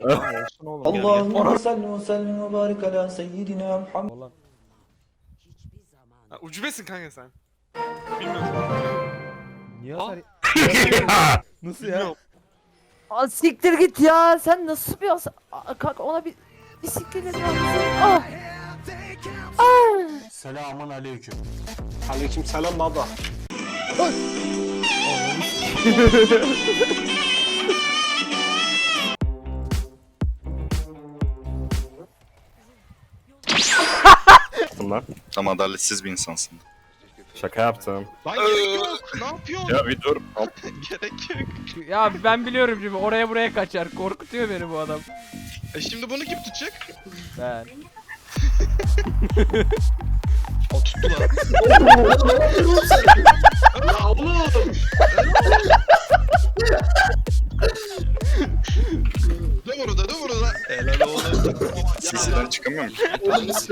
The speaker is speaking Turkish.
Olsun oğlum. Allahümme salli ve sellim ve barik ala seyyidina Muhammed. Ulan. Ha, ucubesin kanka sen. Bilmiyorum. Niye hasar... Nasıl ya? Aa, siktir git ya. Sen nasıl bir as... Aa, Kanka ona bir... Bir siktir git. Ah. Ah. Selamun aleyküm. Aleyküm selam baba. Bunlar. Tam adaletsiz bir insansın. Şaka yaptım. Lan gerek yok. Ne yapıyorsun? Ya bir dur. gerek yok. Ya ben biliyorum şimdi oraya buraya kaçar. Korkutuyor beni bu adam. E şimdi bunu kim tutacak? Ben. O tuttu lan. Ya oğlum. Dön orada dön orada. Helal oğlum. Sesinden çıkamıyorum ki. Oğlum